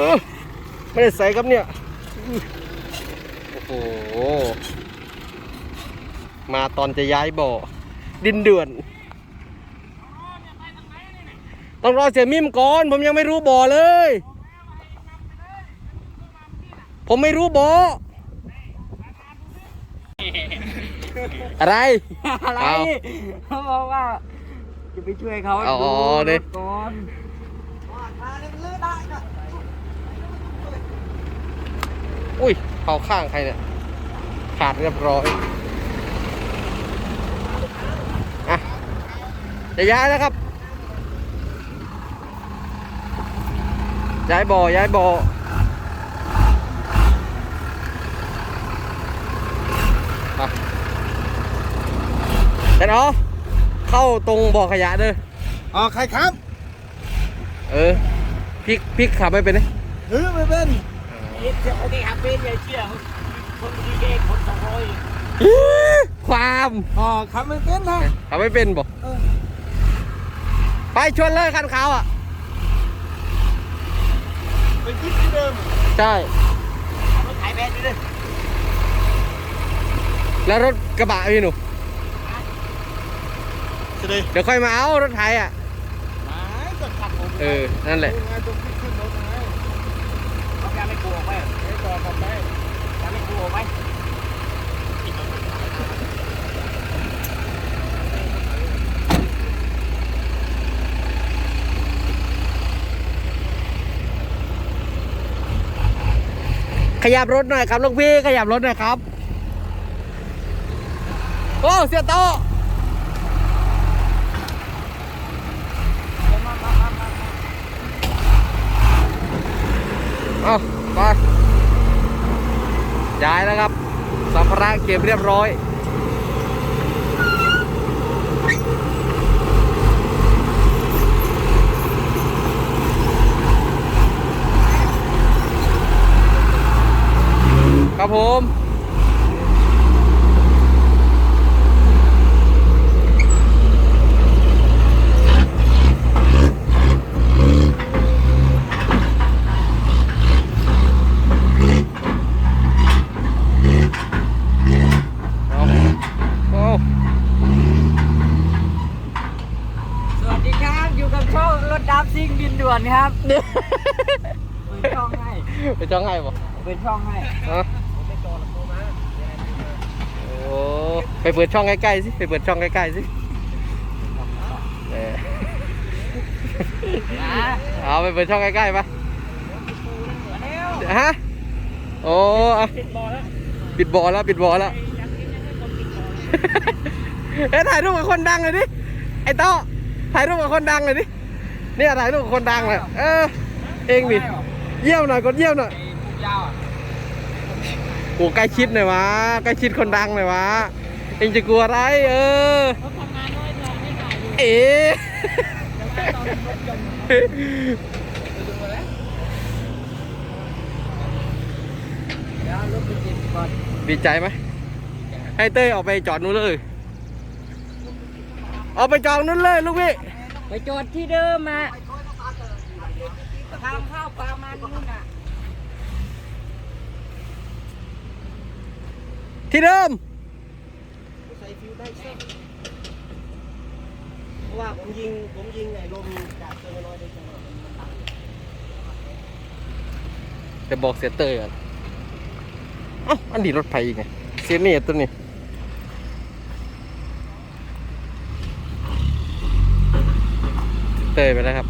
เออไม่ได้ใส่ครับเนี่ย โอ้โห มาตอนจะย้ายบ่อ ดินเดือน ต้องรอเสียมิมก่อน ผมยังไม่รู้บ่อเลย ผมไม่รู้บ่อ อะไร อะไรเอา เขาบอกว่า จะไปช่วยเขาเอาดูอ๋อดิรถก่อน อุ้ยเผาข้างใครเนี่ย ขาดเรียบร้อยอะจะย้ายแล้วครับ ย้ายบ่อ ย้ายบ่ออะแต่เนาะเข้าตรงบ่อขยะเด้ออ๋อใครครับ เออพลิกพลิกขับไม่เป็นเลยหรือไม่เป็น โอเคครับเป็นอย่าเชื่อคนดีเองคนสองร้อยความอ๋อขับไม่เป็นนะขับไม่เป็นบ่เออไปชวนเลยคันขาวอะเป็นคลิปที่เดิมใช่รถไถแบนดิเลยแล้วรถกระบะพี่หนูจะได้เดี๋ยวค่อยมาเอารถไถอะมาจะขับผมเออ นั่นแหละดู ไงตรงที่ขึ้นรถไงเขาแกไม่กลัวออกไปไอ้ต่อขับไม่กลัวออกไปขยับรถหน่อยครับลูกพี่ขยับรถหน่อยครับ โอ้เสียโตะเอา ย้ายแล้วครับสัมภาระเก็บเรียบร้อยครับผม เอาเอา สวัสดีครับอยู่กับช่องรถดับซิ่ง ดินด่วนครับเปิดช่องให้ไปจ้องให้บ่เปิดช่องให้ฮะโอ้ไปเปิดช่องใกล้ๆสิไปเปิดช่องใกล้ๆสิเออนะเอาไปเปิดช่องใกล้ๆปะเร็วฮะโอ้เอาปิดบอลแล้วปิดบอลแล้วปิดบอลแล้วเอ้ยถ่ายรูปกับคนดังเลยดิไอ้โต้อถ่ายรูปกับคนดังเลยดิ เนี่ยถ่ายรูปกับคนดังเลยเออเองดิเยี่ยมหน่อยกดเยี่ยมหน่อยไอ้ผู้ยาวอะโอ้ใกล้ชิดหน่อยวะใกล้ชิดคนดังหน่อยวะเองจะกลัวอะไร เออเขาทำงานน้อยหน่อยไม่ถ่ายอยู่เอ๋แต่ว่าตอนรถยนต์เดี๋ยวรถไปติดก่อนดีใจไหมให้เต้ยออกไปจอดนู้นเลยเอาไปจอดนู้นเลยลูกพี่ ไปจอดที่เดิมมาทางเข้าปลามันนู่นน่ะที่เดิมใส่ฟิวได้สักเพราะว่าผมยิงผมยิงไอ้ลมจากตัวน้อยได้จังหวะมันตัดจะบอกเสียเตยก่อนเอ้าอันนี้รถไฟอีกไงเสียเมียตัวนี้ เตยไปแล้วครับ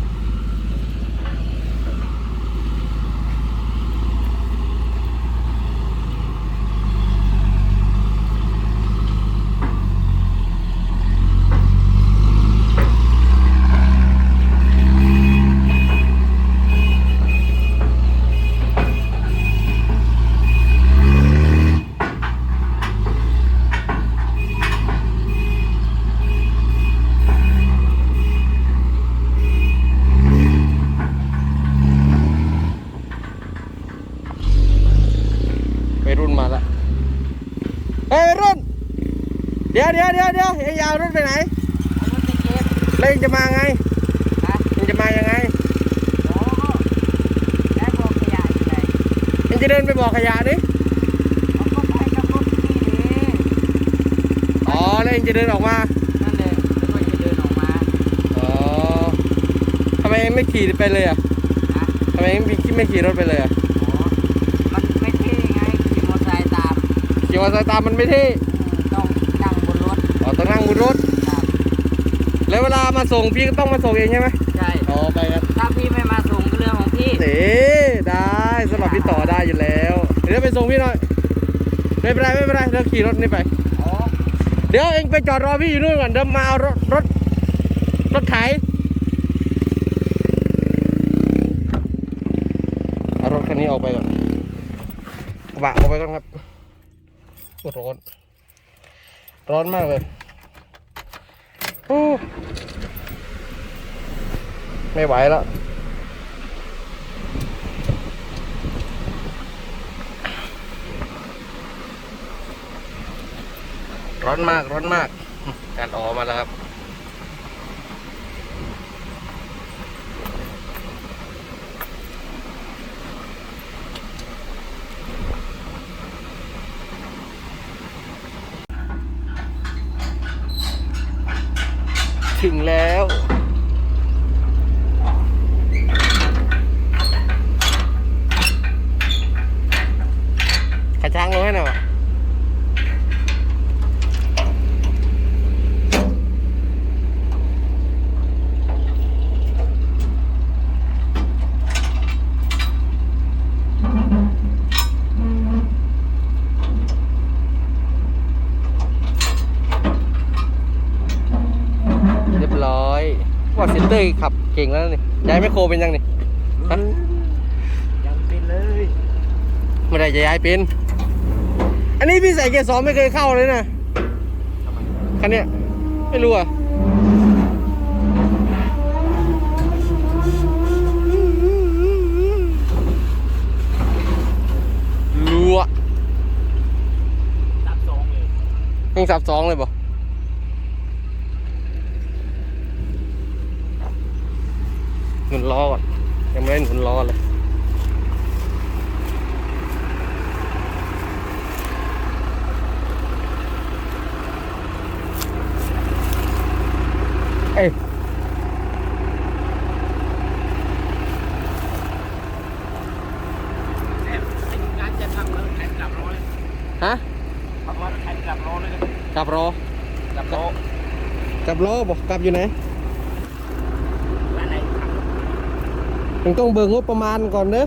ไปรุ่นมาละเฮ้ยวัยรุ่น เดี๋ยวเดี๋ยวเดี๋ยวเดี๋ยวเอ็งอยาวรถไปไหนเอารถไปเก็บแล้วเอ็งจะมาไงนะเอ็งจะมายังไงโอ้แกบอกยังจะเดินไปบอกขยะดิเอาก็ไปกับรถนี่ดิอ๋อแล้วยังจะเดินออกมานั่นเลยแล้วก็จะเดินออกมาอ๋อทำไมไม่ขี่ไปเลยอะนะทำไมไม่ขี่ไม่ขี่รถไปเลยอะอ๋อมันไม่เท่ไงขี่มอเตอร์ไซค์ตามขี่มอเตอร์ไซค์ตามมันไม่เท่ อืมต้องนั่งบนรถ อ๋อ ต้องนั่งบนรถครับแล้วเวลามาส่งพี่ก็ต้องมาส่งเองใช่ไหมใช่อ๋อไปกันถ้าพี่ไม่มาส่งก็เรื่องของพี่เอ๋ได้สำหรับพี่ต่อได้อยู่แล้ว เดี๋ยวไปส่งพี่หน่อยไม่เป็นไรไม่เป็นไรเดี๋ยวขี่รถนี่ไปอ๋อเดี๋ยวเองไปจอดรอพี่อยู่นู่นก่อนเดี๋ยวมาเอารถรถรถไถเอารถคันนี้ออกไปก่อนกระบะออกไปก่อนครับโอ้ร้อน ร้อนมากเลยโอ้ ไม่ไหวแล้วร้อนมากร้อนมากการออกมาแล้วครับ ถึงแล้ว ขาช้างลงให้หน่อยวะเรียบร้อยว่าเซนเตอร์ขับเก่งแล้วนี่ย้ายแมคโครเป็นยังนี่ฮะยังเป็นเลยเมื่อไหรจะย้ายเป็น อันนี้พี่ใส่เกียร์สองไม่เคยเข้าเลยนะคันเนี้ยไม่รู้อะรัวตัดสองเลยยังสับสองเลยบ่หนุนล้อก่อนยังไม่ได้หนุนล้อเลย เอ้ย งานจะทำแล้วแข่งกลับรอเลย ฮะทำว่าแข่งกลับรอเลยกลับรอกลับรอกลับรอบอกกลับอยู่ไหนร้านไหนทมึงต้องเบิกงบประมาณก่อนเด้อำ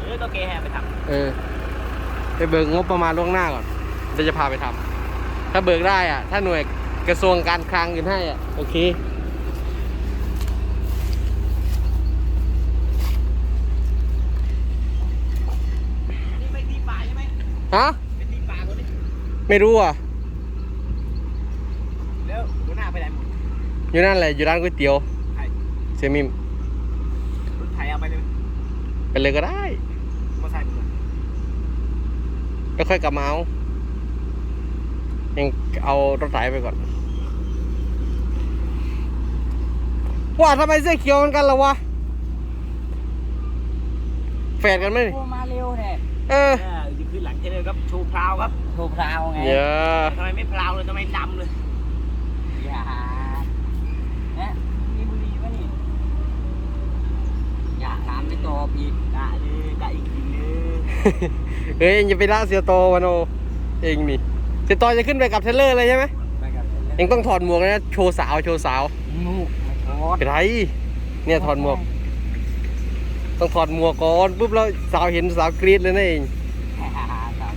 เออต้องเกแฮไปทเออไปเบิกงบประมาณล่วงหน้าก่อนเดี๋ยวจะพาไปทำถ้าเบิกได้อะ ถ้าหน่วยกระทรวงการคลังยืนให้อะ โอเคำนี่ไปตีป่าใช่ไหม ฮะไปตีป่าคนนี้ไม่รู้อะ แล้วหัวหน้าไปไหนหมดอยู่นั่นแหละอยู่ร้านก๋วยเตี๋ยวใครเซมิมรถไถเอาไปเลยไปเลยก็ได้ มอเตอร์ไซค์ไปเลยแล้วค่อยกลับมาเอายังเอารถไถไปก่อน ว่าทำไมเสื้อเขียวเหมือนกันล่ะวะ แฝดกันไหมนี่โอ้มาเร็วเนี่ย เออเออจะขึ้นหลังเทเลอร์ครับโชว์พราวครับโทรพราวไงเยอะทำไมไม่พราวเลยทำไมดำเลยอย่าเนี่ยมีบุหรี่ปะนี่อย่าถามไปต่อพี่ด่าเลยด่าอีกทีนึงเฮ้ยเองจะไปล่าเสียโตวันโอเองนี่เสียโตจะขึ้นไปกับเทเลอร์เลยใช่ไหมไปกับเองต้องถอดหมวกนะโชว์สาวโชว์สาวงูไม่โทษเป็นไรเนี่ยถอดหมวก ต้องถอดหมวกก่อนปุ๊บแล้วสาวเห็นสาวกรี๊ดเลยนะเองครับ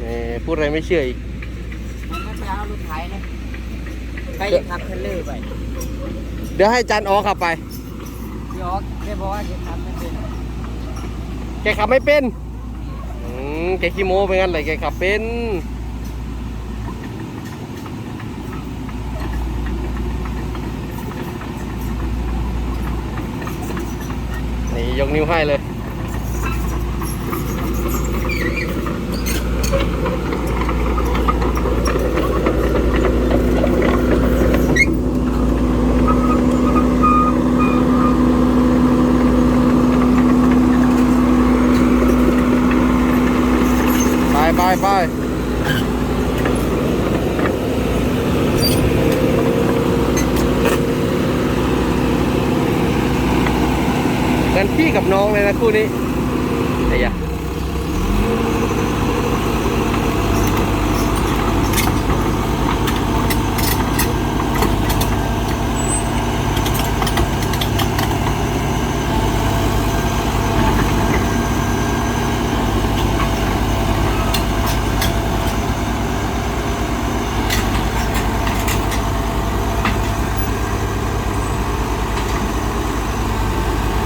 เออพูดอะไรไม่เชื่ออีกมันไม่ไปเอารถไถนะใครอยากขับเทรลเลอร์ไปเดี๋ยวให้จันอ๋อขับไปพี่ออสแกบอกว่าจะทำไม่เป็นแกขับไม่เป็นอืมแกขี้โม้ไปงั้นเลยแกขับเป็นี่ยกนิ้วให้เลย ไปไปไป กับน้องเลยนะคู่นี้ไอ้ยะ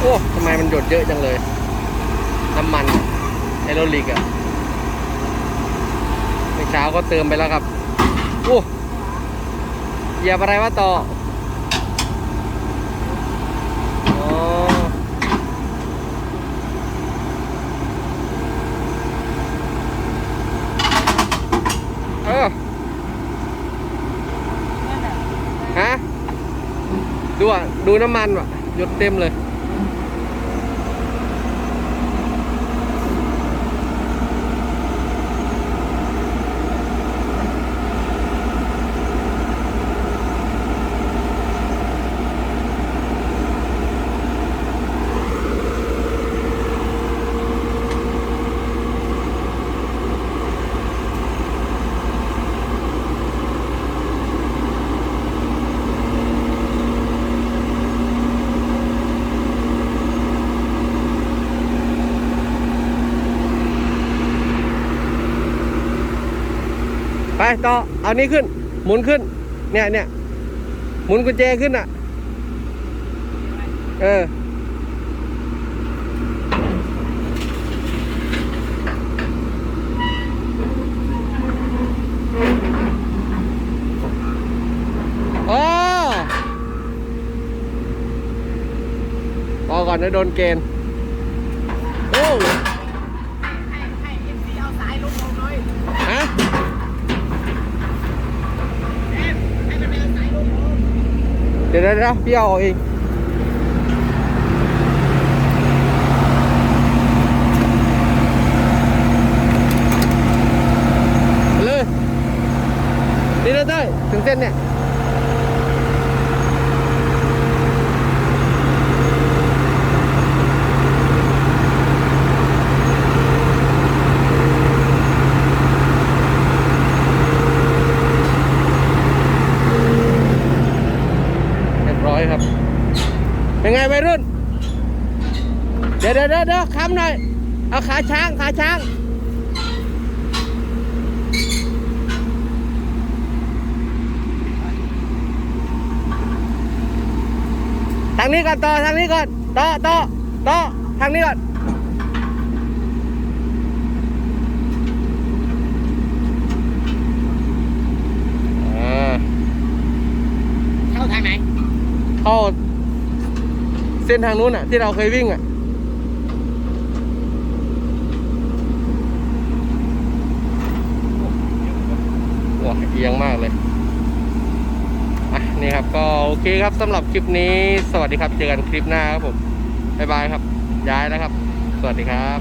โอ้ทำไมมันหยดเยอะจังเลย น้ำมัน ไอโรลิกอะเมื่อเช้าก็เติมไปแล้วครับโอ้เหยียบอะไรวะต่อเออฮะดูอะ ดูน้ำมันว่ะหยดเต็มเลย ต่อเอานี้ขึ้น หมุนขึ้น เนี่ยเนี่ยหมุนกุญแจขึ้นอะ เอออ๋อพอก่อนนะโดนเกณฑ์โอ้ฮะ เดี๋ยวเดี๋ยวพี่เอาเองเลยนี่เลยถึงเส้นเนี่ย เรียบร้อยครับ เป็นไงวัยรุ่นเดี๋ยวเดี๋ยวเดี๋ยวเดี๋ยวค้ำหน่อย เอาขาช้างขาช้าง ทางนี้ก่อนต่อทางนี้ก่อนต่อต่อต่อทางนี้ก่อนอ่าเข้าทางไหน เข้า เส้นทางนู้นอะ ที่เราเคยวิ่งอะว้าเอียงมากเลยอะนี่ครับก็โอเคครับสำหรับคลิปนี้ สวัสดีครับ เจอกันคลิปหน้าครับผม บ๊ายบายครับ ย้ายแล้วครับ สวัสดีครับ